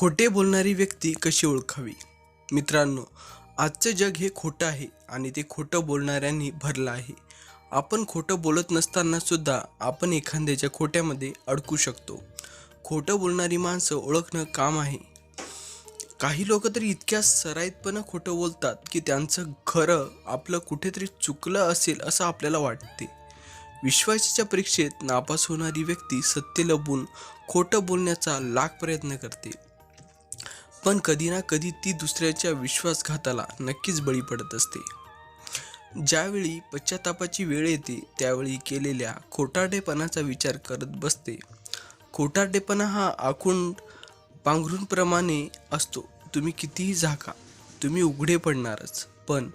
खोटे बोलणारी व्यक्ती कशी ओळखावी? मित्रांनो आजचं जग हे खोटं आहे आणि ते खोटं बोलणाऱ्यांनी भरलं आहे. आपण खोटं बोलत नसताना सुद्धा आपण एखाद्याच्या खोट्यामध्ये अडकू शकतो. खोटं बोलणारी माणसं ओळखणं काम आहे. काही लोक तर इतक्या सराईतपणं खोटं बोलतात की त्यांचं खरं आपलं कुठेतरी चुकलं असेल असं आपल्याला वाटते. विश्वासाच्या परीक्षेत नापास होणारी व्यक्ती सत्य लपून खोटं बोलण्याचा लाख प्रयत्न करते. पण कधी ना कधी ती दुसऱ्याच्या विश्वासघाताला नक्कीच बळी पडत असते. ज्यावेळी पश्चातापाची वेळ येते त्यावेळी केलेल्या खोटारडेपणाचा विचार करत बसते. खोटारडेपणा हा आखून पांघरूनप्रमाणे असतो. तुम्ही कितीही झाका तुम्ही उघडे पडणारच. पण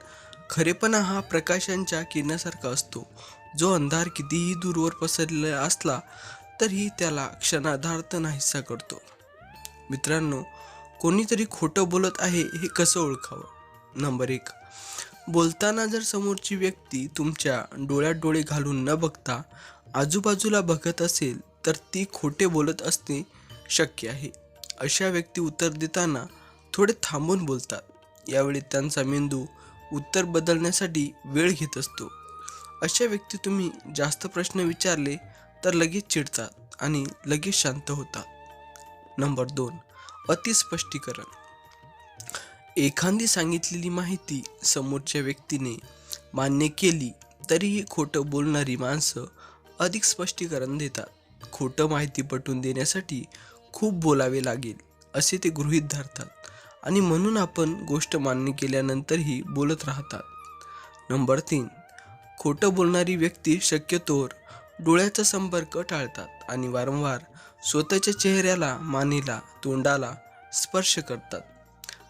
खरेपणा हा प्रकाशांच्या किरणासारखा असतो. जो अंधार कितीही दूरवर पसरलेला असला तरीही त्याला क्षणार्धार्थ नाहीसा करतो. मित्रांनो कोणीतरी खोटं बोलत आहे हे कसं ओळखावं? नंबर एक. बोलताना जर समोरची व्यक्ती तुमच्या डोळ्यात डोळे घालून न बघता आजूबाजूला बघत असेल तर ती खोटे बोलत असणे शक्य आहे. अशा व्यक्ती उत्तर देताना थोडे थांबून बोलतात. यावेळी त्यांचा मेंदू उत्तर बदलण्यासाठी वेळ घेत असतो. अशा व्यक्ती तुम्ही जास्त प्रश्न विचारले तर लगेच चिडतात आणि लगेच शांत होतात. नंबर दोन. अतिस्पष्टीकरण. एखादी सांगितलेली माहिती समोरच्या व्यक्तीने मान्य केली तरीही खोटं बोलणारी माणसं अधिक स्पष्टीकरण देतात. खोटं माहिती पटवून देण्यासाठी खूप बोलावे लागेल असे ते गृहीत धरतात. आणि म्हणून आपण गोष्ट मान्य केल्यानंतरही बोलत राहतात. नंबर तीन खोटं बोलणारी व्यक्ती शक्यतोवर डोळ्याचा संपर्क टाळतात. आणि वारंवार स्वतःच्या चेहऱ्याला मानेला तोंडाला स्पर्श करतात.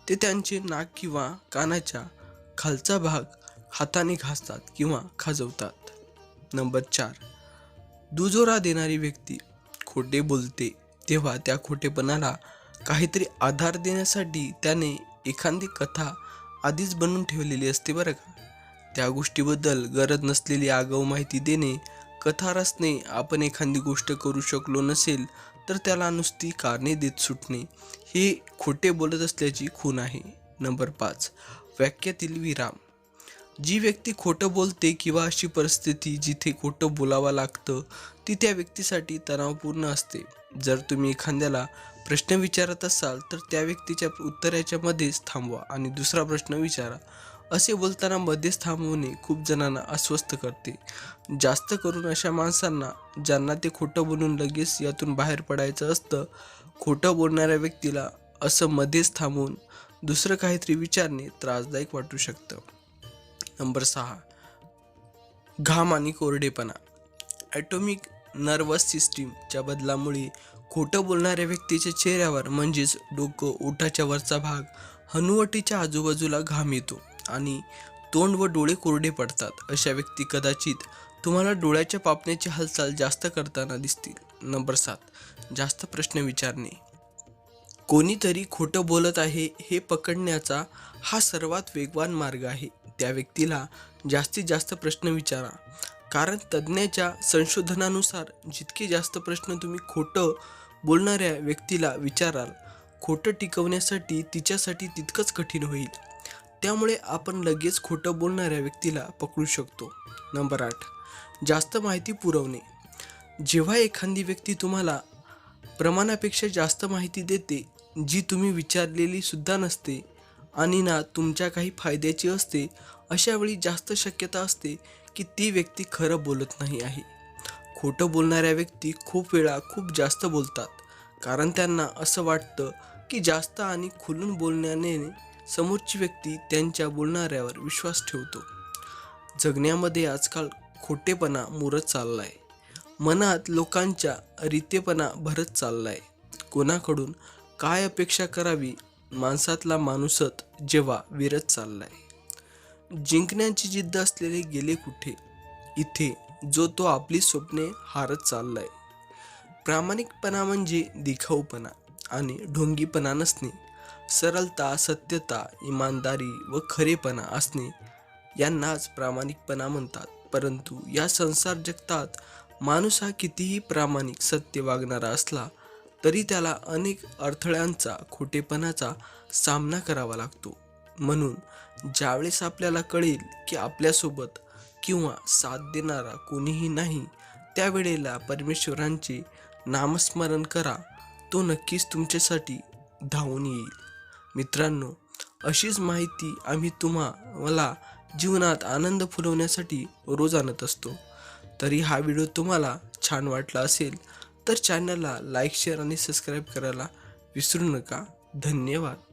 ते त्यांचे नाक किंवा कानाच्या खालचा भाग हाताने घासतात किंवा खाजवतात. नंबर चार. दुजोरा देणारी व्यक्ती खोटे बोलते तेव्हा त्या खोटेपणाला काहीतरी आधार देण्यासाठी त्याने एखादी कथा आधीच बनवून ठेवलेली असते बरं का? त्या गोष्टीबद्दल गरज नसलेली आगाऊ माहिती देणे कथा रचणे आपण एखादी गोष्ट करू शकलो नसेल तर त्याला नुसती कारणे देत सुटणे हे खोटे बोलत असल्याची खून आहे. नंबर पाच वाक्यातील विराम. जी व्यक्ती खोटं बोलते किंवा अशी परिस्थिती जिथे खोटं बोलावं लागतं ती त्या व्यक्तीसाठी तणावपूर्ण असते. जर तुम्ही एखाद्याला प्रश्न विचारत असाल तर त्या व्यक्तीच्या उत्तराच्या मध्येच थांबवा आणि दुसरा प्रश्न विचारा. असे बोलताना मध्येच थांबवणे खूप जणांना अस्वस्थ करते. जास्त करून अशा माणसांना ज्यांना ते खोटं बोलून लगेच यातून बाहेर पडायचं असतं खोटं बोलणाऱ्या व्यक्तीला असं मध्येच थांबवून दुसरं काहीतरी विचारणे त्रासदायक वाटू शकतं. नंबर सहा घाम आणि कोरडेपणा. ॲटोमिक नर्वस सिस्टीमच्या बदलामुळे खोटं बोलणाऱ्या व्यक्तीच्या चेहऱ्यावर म्हणजेच डोकं ओठाच्या वरचा भाग हनुवटीच्या आजूबाजूला घाम येतो. आणि तोंड व डोळे कोरडे पडतात. अशा व्यक्ती कदाचित तुम्हाला डोळ्याच्या पापण्याची हालचाल जास्त करताना दिसतील. नंबर सात. जास्त प्रश्न विचारणे. कोणीतरी खोटं बोलत आहे हे पकडण्याचा हा सर्वात वेगवान मार्ग आहे. त्या व्यक्तीला जास्तीत जास्त प्रश्न विचारा. कारण तज्ज्ञाच्या संशोधनानुसार जितके जास्त प्रश्न तुम्ही खोटं बोलणाऱ्या व्यक्तीला विचाराल खोटं टिकवण्यासाठी तिच्यासाठी तितकंच कठीण होईल. त्यामुळे आपण लगेच खोटं बोलणाऱ्या व्यक्तीला पकडू शकतो. नंबर आठ. जास्त माहिती पुरवणे. जेव्हा एखादी व्यक्ती तुम्हाला प्रमाणापेक्षा जास्त माहिती देते जी तुम्ही विचारलेली सुद्धा नसते आणि ना तुमच्या काही फायद्याची असते अशा वेळी जास्त शक्यता असते की ती व्यक्ती खरं बोलत नाही आहे. खोटं बोलणाऱ्या व्यक्ती खूप वेळा खूप जास्त बोलतात कारण त्यांना असं वाटतं की जास्त आणि खुलून बोलण्याने समोरची व्यक्ती त्यांच्या बोलणाऱ्यावर विश्वास ठेवतो. जगण्यामध्ये आजकाल खोटेपणा मुरत चालला आहे मनात लोकांच्या रितेपणा भरत चालला आहे कोणाकडून काय अपेक्षा करावी माणसातला माणूसत जेव्हा विरत चाललाय. जिंकण्याची जिद्द असलेले गेले कुठे? इथे जो तो आपली स्वप्ने हारत चाललाय. प्रामाणिकपणा म्हणजे दिखाऊपणा आणि ढोंगीपणा नसणे. सरलता सत्यता इमानदारी व खरेपणा असणे यांनाच प्रामाणिकपणा म्हणतात. परंतु या संसार जगतात माणूस हा कितीही प्रामाणिक सत्य वागणारा असला तरी त्याला अनेक अडथळ्यांचा खोटेपणाचा सामना करावा लागतो. म्हणून ज्यावेळेस आपल्याला कळेल की आपल्यासोबत किंवा साथ देणारा कोणीही नाही त्यावेळेला परमेश्वरांचे नामस्मरण करा. तो नक्कीच तुमच्यासाठी धावून येईल. मित्रांनो अशीच माहिती आम्ही तुम्हा मला जीवनात आनंद फुलवण्यासाठी रोज आणत असतो. तरी हा व्हिडिओ तुम्हाला छान वाटला असेल तर चॅनलला लाईक शेअर आणि सबस्क्राईब करायला विसरू नका. धन्यवाद.